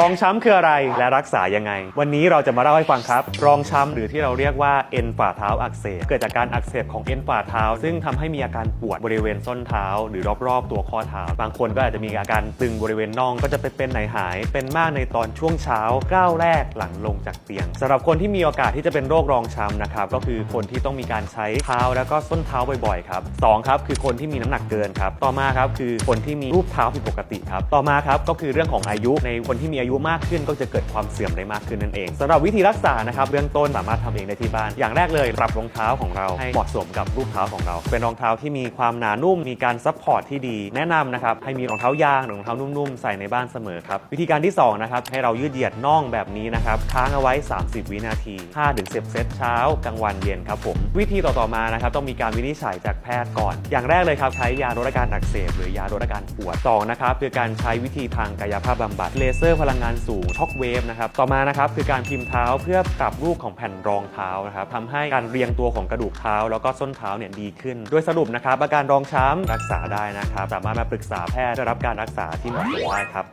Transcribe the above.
รองช้ำคืออะไรและรักษายังไง วันนี้เราจะมาเล่าให้ฟังครับ รองช้ำหรือที่เราเรียกว่าเอ็นฝ่าเท้าอักเสบเกิดจากการอักเสบของเอ็นฝ่าเท้า ซึ่งทำให้มีอาการปวดบริเวณส้นเท้า หรือรอบๆ ตัวข้อเท้า บางคนก็อาจจะมีอาการตึงบริเวณน่องก็จะไปเป็นไหนหาย เป็นมากในตอนช่วงเช้าก้าวแรกหลังลงจากเตียงสำหรับคนที่มีโอกาสที่จะเป็นโรครองช้ำนะครับก็คือคนที่ต้องมีการใช้เท้าแล้วก็ส้นเท้าบ่อยๆครับสองครับคือคนที่มีน้ำหนักเกินครับต่อมาครับคือคนที่มีรูปเท้าผิดปกติครับต่อมาครับก็คือเรื่องของอายุในคนที่มีอายุมากขึ้นก็จะเกิดความเสื่อมได้มากขึ้นนั่นเองสำหรับวิธีรักษานะครับเบื้องต้นสามารถทำเองได้ที่บ้าน อย่างแรกเลยปรับรองเท้าของเราให้เหมาะสมกับรูปเท้าของเรา เป็นรองเท้าที่มีความหนานุ่มมีการซัพพอร์ตที่ดี แนะนำนะครับให้มีรองเท้ายางหรือรองเท้านุ่มๆใส่ในบ้านเสมอครับวิธีการที่สองนะครับให้เรายืดเหยียดน่องแบบนี้นะครับค้างเอาไว้ 30 วินาที5ถึง10 เซตเช้ากลางวันเย็นครับผมวิธีต่อๆมานะครับต้องมีการวินิจฉัยจากแพทย์ก่อน อย่างแรกเลยครับใช้ยาลดอาการอักเสบหรือยาลดอาการปวดสองนะครับคือการใช้วิธีทางกายภาพบำบัดเลเซอร์พลังงานสูงช็อคเวฟนะครับต่อมานะครับคือการพิมพ์เท้าเพื่อปรับรูปของแผ่นรองเท้านะครับทำให้การเรียงตัวของกระดูกเท้า แล้วก็ส้นเท้าเนี่ยดีขึ้น โดยสรุปนะครับอาการรองช้ำรักษาได้นะครับ สามารถมาปรึกษาแพทย์ได้รับการรักษาที่เหมาะสมได้ครับ